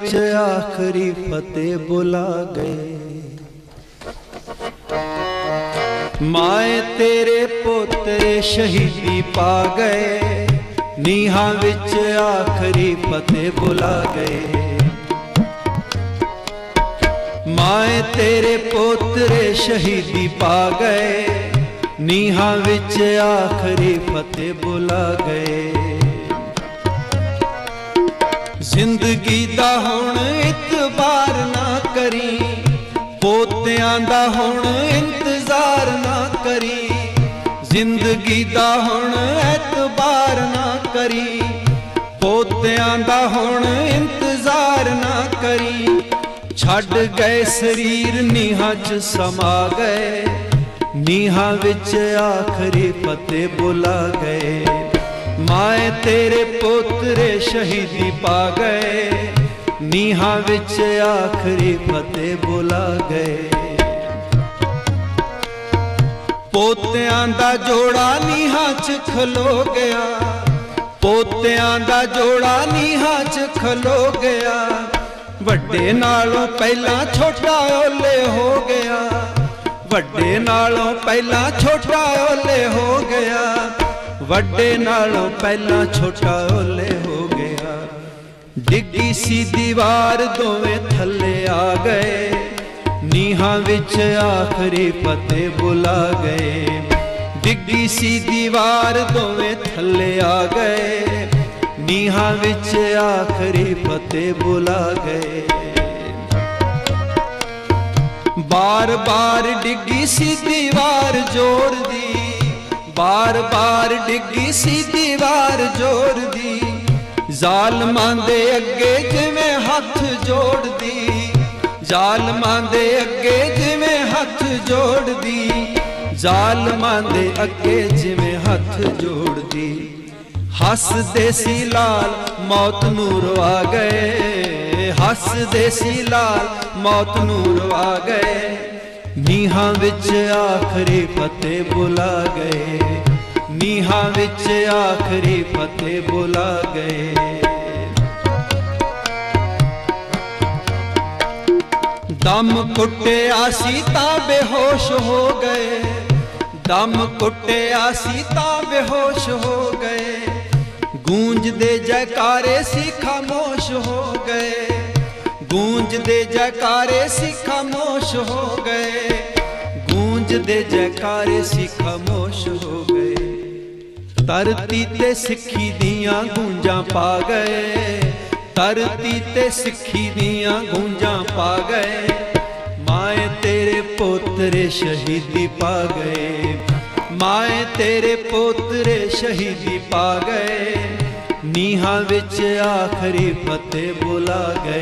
ਵਿੱਚ ਆਖਰੀ ਫਤਿਹ ਬੁਲਾ ਗਏ। ਮਾਏ ਤੇਰੇ ਪੁੱਤਰ ਸ਼ਹੀਦੀ ਪਾ ਗਏ। ਨੀਹਾਂ ਵਿੱਚ ਆਖਰੀ ਫਤਿਹ ਬੁਲਾ ਗਏ। ਮਾਏ ਤੇਰੇ ਪੁੱਤਰ ਸ਼ਹੀਦੀ ਪਾ ਗਏ। ਨੀਹਾਂ ਵਿੱਚ ਆਖਰੀ ਫਤਿਹ ਬੁਲਾ ਗਏ। ਜ਼ਿੰਦਗੀ ਦਾ ਹੁਣ ਇਤਬਾਰ ਨਾ ਕਰੀ। ਪੋਤਿਆਂ ਦਾ ਹੁਣ ਇੰਤਜ਼ਾਰ ਨਾ ਕਰੀ। ਜ਼ਿੰਦਗੀ ਦਾ ਹੁਣ ਇਤਬਾਰ ਨਾ ਕਰੀ। ਪੋਤਿਆਂ ਦਾ ਹੁਣ ਇੰਤਜ਼ਾਰ ਨਾ ਕਰੀ। ਛੱਡ ਗਏ ਸਰੀਰ ਨੀਹਾਂ 'ਚ ਸਮਾ ਗਏ। ਨੀਹਾਂ ਵਿੱਚ ਆਖਰੀ ਪਤੇ ਬੁਲਾ ਗਏ। ਤੇਰੇ ਪੋਤਰੇ ਸ਼ਹੀਦੀ ਪਾ ਗਏ। ਨੀਹਾਂ ਵਿੱਚ ਆਖਰੀ ਫਤਿਹ ਬੁਲਾ ਗਏ। ਪੋਤਿਆਂ ਦਾ ਜੋੜਾ ਨੀਹਾਂ 'ਚ ਖਲੋ ਗਿਆ। ਪੋਤਿਆਂ ਦਾ ਜੋੜਾ ਨੀਹਾਂ 'ਚ ਖਲੋ ਗਿਆ। ਵੱਡੇ ਨਾਲੋਂ ਪਹਿਲਾਂ ਛੋਟਾ ਓਲੇ ਹੋ ਗਿਆ। ਵੱਡੇ ਨਾਲੋਂ ਪਹਿਲਾਂ ਛੋਟਾ ਓਲੇ ਹੋ ਗਿਆ। ਵੱਡੇ ਨਾਲੋਂ ਪਹਿਲਾਂ ਛੋਟਾ ਓਲੇ ਹੋ ਗਿਆ। ਡਿੱਗੀ ਸੀ ਦੀਵਾਰ ਦੋਵੇਂ ਥੱਲੇ ਆ ਗਏ। ਨੀਹਾਂ ਵਿੱਚ ਆਖਰੀ ਫਤਿਹ ਬੁਲਾ ਗਏ। ਡਿੱਗੀ ਸੀ ਦੀਵਾਰ ਦੋਵੇਂ ਥੱਲੇ ਆ ਗਏ। ਨੀਹਾਂ ਵਿੱਚ ਆਖਰੀ ਫਤਿਹ ਬੁਲਾ ਗਏ। ਬਾਰ-ਬਾਰ ਡਿੱਗੀ ਸੀ ਦੀਵਾਰ ਜੋੜਦੀ ਬਾਰ-ਬਾਰ ਡਿੱਗੀ ਸੀ ਦੀਵਾਰ ਜੋੜਦੀ। ਜ਼ਾਲਮਾਂ ਦੇ ਅੱਗੇ ਜਿਵੇਂ ਹੱਥ ਜੋੜਦੀ। ਜ਼ਾਲਮਾਂ ਦੇ ਅੱਗੇ ਜਿਵੇਂ ਹੱਥ ਜੋੜਦੀ। ਜ਼ਾਲਮਾਂ ਦੇ ਅੱਗੇ ਜਿਵੇਂ ਹੱਥ ਜੋੜਦੀ। ਹੱਸਦੇ ਸੀ ਲਾਲ, ਮੌਤ ਨੂੰ ਰਵਾ ਗਏ। ਹੱਸਦੇ ਸੀ ਲਾਲ, ਮੌਤ ਨੂੰ ਰਵਾ ਗਏ। ਨੀਹਾਂ ਵਿੱਚ ਆਖਰੀ ਫਤਿਹ ਬੁਲਾ ਗਏ। ਨੀਹਾਂ ਵਿੱਚ ਆਖਰੀ ਫਤਿਹ ਬੁਲਾ ਗਏ। ਦਮ ਕੁੱਟਿਆ ਸੀ ਤਾਂ ਬੇਹੋਸ਼ ਹੋ ਗਏ। ਦਮ ਕੁੱਟਿਆ ਸੀ ਤਾਂ ਬੇਹੋਸ਼ ਹੋ ਗਏ। ਗੂੰਜਦੇ ਜੈਕਾਰੇ ਸੀ ਖਾਮੋਸ਼ ਹੋ ਗਏ। ਗੂੰਜਦੇ ਜੈਕਾਰੇ ਸੀ ਖਾਮੋਸ਼ ਹੋ ਗਏ। ਗੂੰਜਦੇ ਜੈਕਾਰੇ ਸੀ ਖਾਮੋਸ਼ ਹੋ ਗਏ। ਧਰਤੀ ਤੇ ਸਿੱਖੀ ਦੀਆਂ ਗੂੰਜਾਂ ਪਾ ਗਏ। ਧਰਤੀ ਤੇ ਸਿੱਖੀ ਦੀਆਂ ਗੂੰਜਾਂ ਪਾ ਗਏ। ਮਾਏ ਤੇਰੇ ਪੋਤਰੇ ਸ਼ਹੀਦੀ ਪਾ ਗਏ। ਮਾਏ ਤੇਰੇ ਪੋਤਰੇ ਸ਼ਹੀਦੀ ਪਾ ਗਏ। ਨੀਹਾਂ ਵਿੱਚ ਆਖਰੀ ਫਤਿਹ ਬੁਲਾ ਗਏ।